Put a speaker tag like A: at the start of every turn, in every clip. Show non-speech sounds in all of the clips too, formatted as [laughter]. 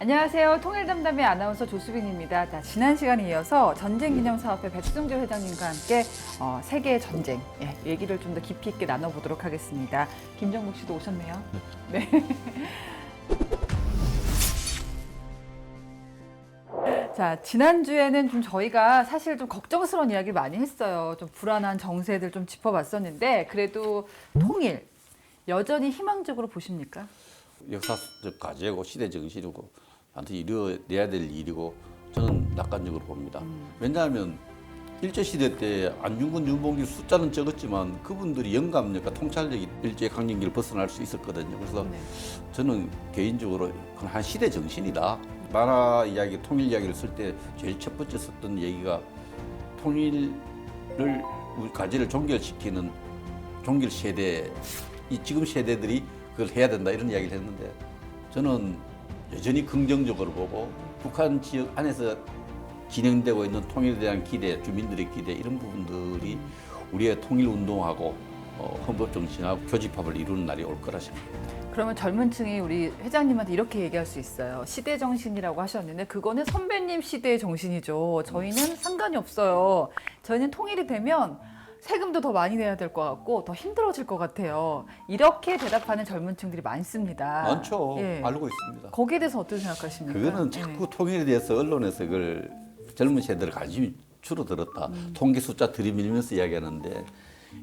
A: 안녕하세요. 통일담담의 아나운서 조수빈입니다. 자, 지난 시간에 이어서 전쟁기념사업회 백승조 회장님과 함께 어, 세계 전쟁 예, 얘기를 좀 더 깊이 있게 나눠보도록 하겠습니다. 김정국 씨도 오셨네요. 네. [laughs] 자, 지난주에는 좀 저희가 사실 좀 걱정스러운 이야기를 많이 했어요. 좀 불안한 정세들 좀 짚어봤었는데, 그래도 통일, 여전히 희망적으로 보십니까?
B: 역사적 과제고 시대 정신이고 반드시 이루어내야 될 일이고 저는 낙관적으로 봅니다. 왜냐하면 일제 시대 때 안중근, 윤봉길 숫자는 적었지만 그분들이 영감력과 통찰력이 일제 강점기를 벗어날 수 있었거든요. 그래서
A: 네.
B: 저는 개인적으로 그건 한 시대 정신이다. 나라 이야기, 통일 이야기를 쓸 때 제일 첫 번째 썼던 얘기가 통일을 우리 과제를 종결시키는 종결 세대, 이 지금 세대들이 그걸 해야 된다 이런 이야기를 했는데 저는 여전히 긍정적으로 보고 북한 지역 안에서 진행되고 있는 통일에 대한 기대, 주민들의 기대 이런 부분들이 우리의 통일 운동하고 어, 헌법 정신하고 교집합을 이루는 날이 올 거라 생각합니다.
A: 그러면 젊은 층이 우리 회장님한테 이렇게 얘기할 수 있어요. 시대 정신이라고 하셨는데 그거는 선배님 시대의 정신이죠. 저희는 상관이 없어요. 저희는 통일이 되면 세금도 더 많이 내야 될 것 같고 더 힘들어질 것 같아요. 이렇게 대답하는 젊은 층들이 많습니다.
B: 많죠.
A: 예.
B: 알고 있습니다.
A: 거기에 대해서 어떻게 생각하십니까?
B: 그거는
A: 예.
B: 자꾸 통일에 대해서 언론에서 그걸 젊은 세대들 관심이 줄어들었다. 통계 숫자 들이밀면서 이야기하는데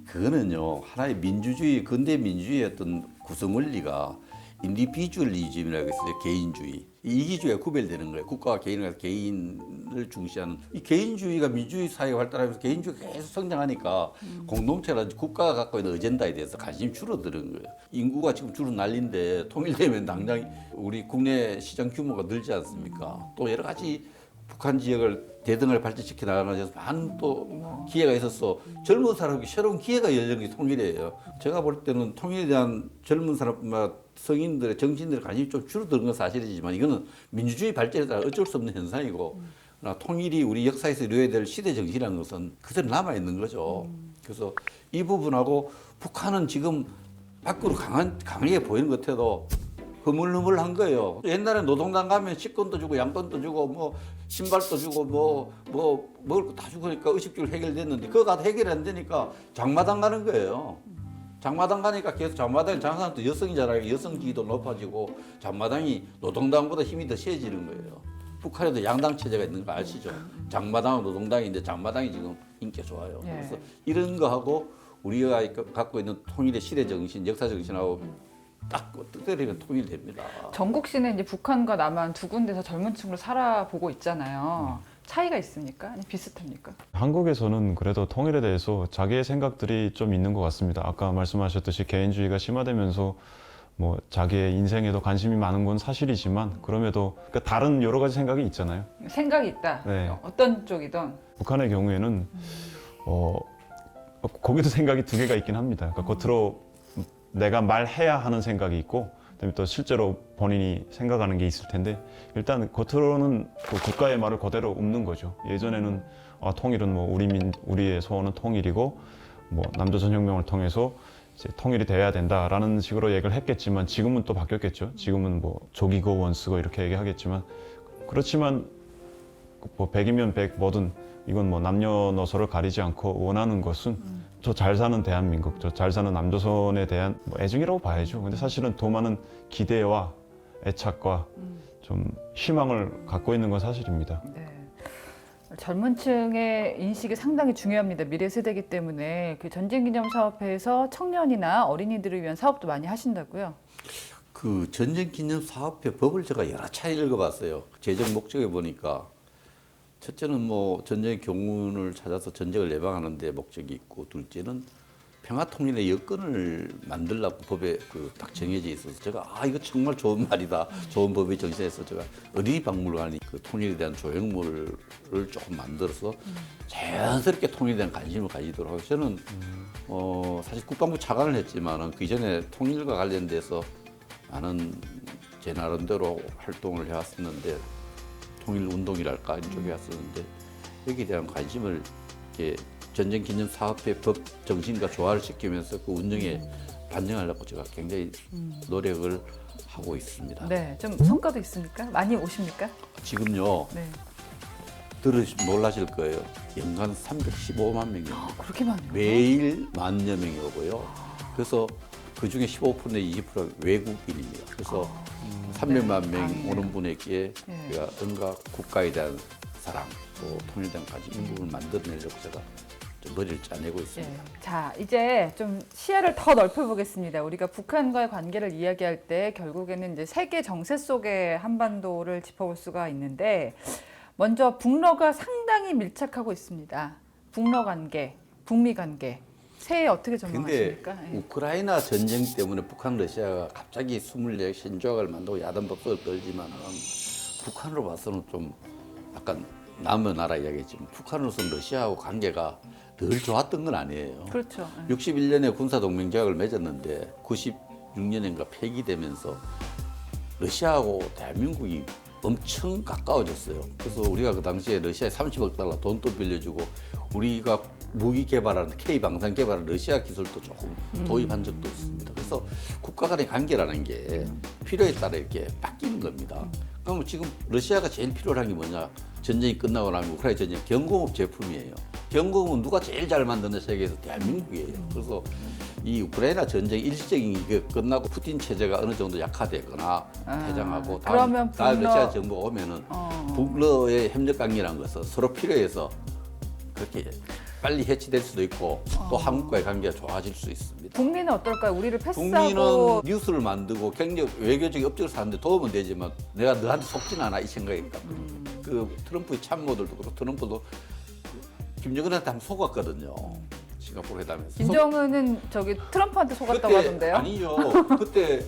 B: 그거는요 하나의 민주주의 근대 민주주의의 어떤 구성 원리가 인디비주얼리즘이라고 있어요 개인주의. 이기주의가 구별되는 거예요. 국가와 개인과 개인을 중시하는. 이 개인주의가 민주주의 사회가 발달하면서 개인주의가 계속 성장하니까 공동체라든지 국가가 갖고 있는 어젠다에 대해서 관심이 줄어드는 거예요. 인구가 지금 줄어 난리인데 통일되면 당장 우리 국내 시장 규모가 늘지 않습니까? 또 여러 가지 북한 지역을 대등을 발전시켜 나가는 데서 많은 또 기회가 있어서 젊은 사람에게 새로운 기회가 열리는 게 통일이에요. 제가 볼 때는 통일에 대한 젊은 사람, 뭐 성인들의 정신들의 관심이 좀 줄어드는 건 사실이지만 이거는 민주주의 발전에 따라 어쩔 수 없는 현상이고 그러나 통일이 우리 역사에서 이루어야 될 시대 정신이라는 것은 그대로 남아 있는 거죠. 그래서 이 부분하고 북한은 지금 밖으로 강한 강하게 보이는 것 같아도 흐물흐물한 거예요. 옛날에 노동당 가면 식권도 주고 양권도 주고 뭐 신발도 주고 뭐 뭐 먹을 거 다 주고 니까 의식주를 해결됐는데 그거 가 해결이 안 되니까 장마당 가는 거예요. 장마당 가니까 계속 장마당 장사는 또 여성이잖아요. 여성 지위도 높아지고 장마당이 노동당보다 힘이 더 세지는 거예요. 북한에도 양당 체제가 있는 거 아시죠? 장마당은 노동당인데 장마당이 지금 인기가 좋아요.
A: 예.
B: 그래서 이런 거하고 우리가 갖고 있는 통일의 시대 정신, 역사 정신하고 딱 뜻대로면 통일됩니다.
A: 정국 씨는 이제 북한과 남한 두 군데서 젊은 층으로 살아보고 있잖아요. 차이가 있습니까? 아니 비슷합니까?
C: 한국에서는 그래도 통일에 대해서 자기의 생각들이 좀 있는 것 같습니다. 아까 말씀하셨듯이 개인주의가 심화되면서 뭐 자기의 인생에도 관심이 많은 건 사실이지만 그럼에도 그 다른 여러 가지 생각이 있잖아요.
A: 생각이 있다.
C: 네.
A: 어떤 쪽이든
C: 북한의 경우에는 어 거기도 생각이 두 개가 있긴 합니다. 그러니까 겉으로 내가 말해야 하는 생각이 있고 그다음에 또 실제로 본인이 생각하는 게 있을 텐데 일단 겉으로는 그 국가의 말을 그대로 읊는 거죠. 예전에는 아, 통일은 뭐 우리 민 우리의 소원은 통일이고 뭐 남조선 혁명을 통해서 이제 통일이 돼야 된다라는 식으로 얘기를 했겠지만 지금은 또 바뀌었겠죠. 지금은 뭐 조기고 원쓰고 이렇게 얘기하겠지만 그렇지만 뭐 백이면 백 뭐든 이건 뭐 남녀노소를 가리지 않고 원하는 것은 저 잘 사는 대한민국, 저 잘 사는 남조선에 대한 뭐 애증이라고 봐야죠. 근데 사실은 더 많은 기대와 애착과 좀 희망을 갖고 있는 건 사실입니다.
A: 네. 젊은 층의 인식이 상당히 중요합니다. 미래 세대이기 때문에 그 전쟁기념사업회에서 청년이나 어린이들을 위한 사업도 많이 하신다고요.
B: 그 전쟁기념 사업회 법을 제가 여러 차례 읽어봤어요. 재정 목적에 보니까 첫째는 뭐 전쟁의 경운을 찾아서 전쟁을 예방하는 데 목적이 있고 둘째는 평화 통일의 여건을 만들라고 법에 그 딱 정해져 있어서 제가 아 이거 정말 좋은 말이다. 좋은 법의 정신에서 제가 어린이 박물관이 그 통일에 대한 조형물을 조금 만들어서 자연스럽게 통일에 대한 관심을 가지도록 하고 저는 어 사실 국방부 차관을 했지만은 그 이전에 통일과 관련돼서 많은 제 나름대로 활동을 해왔었는데 통일 운동이랄까 이런 쪽에 왔었는데 여기에 대한 관심을 이렇게 전쟁 기념 사업회 법 정신과 조화를 시키면서 그 운영에 반영하려고 제가 굉장히 노력을 하고 있습니다.
A: 음. 네, 좀 성과도 있습니까? 많이 오십니까?
B: 지금요
A: 네.
B: 들으시 놀라실 거예요. 연간 315만 명이 옵니다.
A: 그렇게 많아요.
B: 매일 만여 명이 오고요. 그래서 그 중에 15%내 20%가 외국인입니다. 그래서 300만 명
A: 아, 네.
B: 오는 분에게
A: 네.
B: 우리가 뭔가 국가에 대한 사랑 또 가진
A: 음.
B: 부분을 만들어내려고 제가 좀 머리를 짜내고 있습니다.
A: 예. 자, 이제 좀 시야를 더 넓혀보겠습니다. 우리가 북한과의 관계를 이야기할 때 결국에는 이제 세계 정세 속의 한반도를 짚어볼 수가 있는데 먼저 북러가 상당히 밀착하고 있습니다. 북러 관계, 북미 관계. 새해 어떻게
B: 근데
A: 전망하십니까? 예.
B: 우크라이나 전쟁 때문에 북한 러시아가 갑자기 24 신조각을 만들고 야단 법석을 떨지만 북한으로 봐서는 좀 약간 남의 나라 이야기지만 북한으로서는 러시아하고 관계가 늘 좋았던 건 아니에요.
A: 그렇죠. 예.
B: 61년에 군사 동맹 계약을 맺었는데 96년인가 폐기되면서 러시아하고 대한민국이 엄청 가까워졌어요. 그래서 우리가 그 당시에 러시아에 30억 달러 돈도 빌려주고 우리가 무기 개발하는 K 방산 개발한 러시아 기술도 조금 도입한 적도 있습니다. 그래서 국가 간의 관계라는 게 필요에 따라 이렇게 바뀌는 겁니다. 그럼 지금 러시아가 제일 필요한 게 뭐냐? 전쟁이 끝나고 나면 우크라이나 전쟁 경공업 제품이에요. 경공업은 누가 제일 잘 만드는 세계에서 대한민국이에요. 그래서 이 우크라이나 전쟁 일시적인 게 끝나고 푸틴 체제가 어느 정도 약화됐거나
A: 아,
B: 퇴장하고
A: 그러면
B: 다음, 다음
A: 북러-
B: 러시아 정부가 오면은
A: 어.
B: 북러의 협력 관계라는 것은 서로 필요해서 그렇게 빨리 해치될 수도 있고
A: 어.
B: 또 한국과의 관계가 좋아질 수 있습니다.
A: 북미는 어떨까요? 우리를
B: 북미는
A: 패스하고
B: 뉴스를 만들고 경력 외교적인 업적을 사는데 도움은 되지만 내가 너한테 속진 않아 이 생각이니까
A: 음.
B: 그 트럼프의 참모들도 그렇고 트럼프도 김정은한테 한번 속았거든요. 싱가포르 회담에서.
A: 김정은은 저기 트럼프한테 속았다고 하던데요.
B: 아니요. [laughs] 그때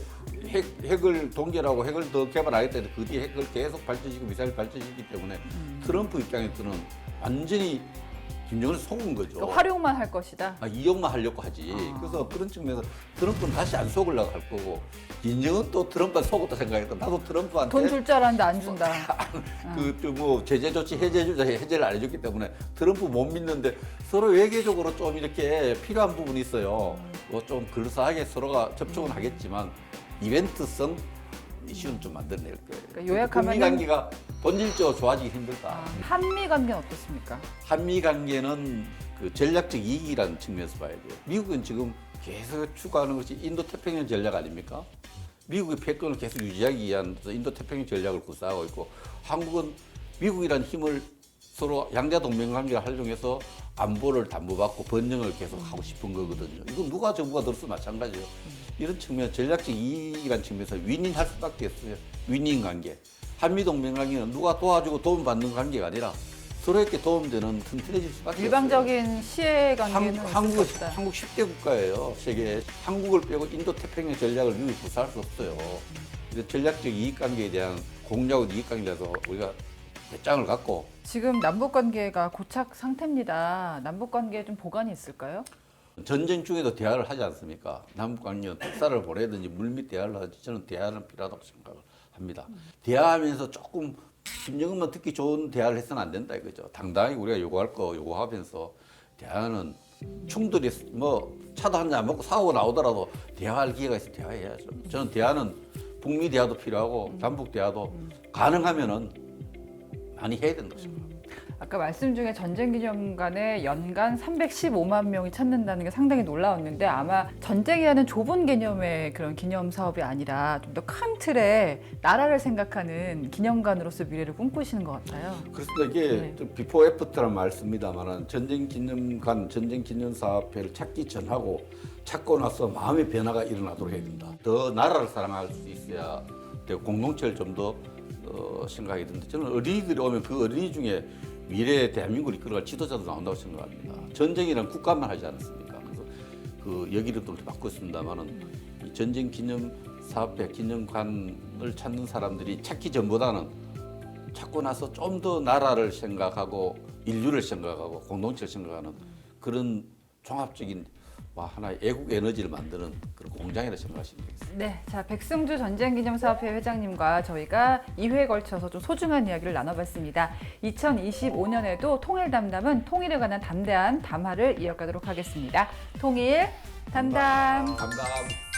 B: 핵, 핵을 동결하고 핵을 더 개발하겠다 했는데 그 뒤에 핵을 계속 발전시키고 미사일 발전시키기 때문에
A: 음.
B: 트럼프 입장에서는 완전히 김정은을 속은 거죠.
A: 그러니까 활용만 할 것이다.
B: 아, 이용만 하려고 하지.
A: 아.
B: 그래서 그런 측면에서 트럼프는 다시 안 속으려고 할 거고 김정은 또 트럼프한테 속았다 생각했다. 나도 트럼프한테
A: 돈 줄 줄 알았는데 안 준다. [laughs]
B: 그뭐 제재 조치 해제 주자 해제를 안 해줬기 때문에 트럼프 못 믿는데 서로 외교적으로 좀 이렇게 필요한 부분이 있어요. 뭐 좀 근사하게 서로가 접촉은 하겠지만 이벤트성 이슈는 좀 만들어낼 거예요.
A: 그러니까 요약하면은-
B: 북미 관계가 본질적으로 좋아지기 힘들다.
A: 아, 한미 관계는 어떻습니까?
B: 한미 관계는 그 전략적 이익이라는 측면에서 봐야 돼요. 미국은 지금 계속 추구하는 것이 인도 태평양 전략 아닙니까? 미국의 패권을 계속 유지하기 위한 인도 태평양 전략을 구사하고 있고 한국은 미국이란 힘을 서로 양자 동맹 관계를 활용해서 안보를 담보받고 번영을 계속 하고 싶은 거거든요. 이건 누가 정부가 들어서 마찬가지예요. 이런 측면 전략적 이익이라는 측면에서 윈윈할 수밖에 없어요. 윈윈 관계. 한미 동맹 관계는 누가 도와주고 도움받는 관계가 아니라 서로에게 도움되는 튼튼해질 수밖에 없어요.
A: 일방적인 시혜 관계는
B: 한국, 한국,
A: 수 없다.
B: 한국 10대 국가예요. 세계 한국을 빼고 인도 태평양 전략을 미국이 구사할 수 없어요. 전략적 이익 관계에 대한 공략과 이익 관계에서 우리가 배짱을 갖고
A: 지금 남북 관계가 고착 상태입니다. 남북 관계에 좀 보관이 있을까요?
B: 전쟁 중에도 대화를 하지 않습니까? 남북 관계는 특사를 보내든지 물밑 대화를 하지 저는 대화는 필요하다고 생각을 합니다. 대화하면서 조금 김정은만 듣기 좋은 대화를 해서는 안 된다 이거죠. 당당히 우리가 요구할 거 요구하면서 대화는 충돌이 뭐 차도 한 잔 먹고 사고 나오더라도 대화할 기회가 있으면 대화해야죠. 저는 대화는 북미 대화도 필요하고 남북 대화도 가능하면은 많이 해야 된다고 생각합니다.
A: 아까 말씀 중에 전쟁 기념관에 연간 315만 명이 찾는다는 게 상당히 놀라웠는데 아마 전쟁이라는 좁은 개념의 그런 기념 사업이 아니라 좀 더 큰 틀의 나라를 생각하는 기념관으로서 미래를 꿈꾸시는 것 같아요.
B: 그렇습니다. 이게
A: 네.
B: 좀 비포 애프터란 말씀입니다만은 전쟁 기념관, 전쟁 기념 사업회를 찾기 전하고 찾고 나서 마음의 변화가 일어나도록 해야 된다. 더 나라를 사랑할 수 있어야 되고 공동체를 좀더 어, 생각이 드는데 저는 어린이들이 오면 그 어린이 중에 미래의 대한민국을 이끌어갈 지도자도 나온다고 생각합니다. 전쟁이란 국가만 하지 않습니까? 그래서 그 여기를 바꾸고 있습니다만은 이 전쟁 기념 사업회 기념관을 찾는 사람들이 찾기 전보다는 찾고 나서 좀 더 나라를 생각하고 인류를 생각하고 공동체를 생각하는 그런 종합적인 와, 하나의 애국 에너지를 만드는 그런 공장이라 생각하시면 되겠습니다.
A: 네, 자 백승주 전쟁기념사업회 회장님과 저희가 2회에 걸쳐서 좀 소중한 이야기를 나눠봤습니다. 2025년에도 통일 담담은 통일에 관한 담대한 담화를 이어가도록 하겠습니다. 통일 담담.
B: 감사합니다.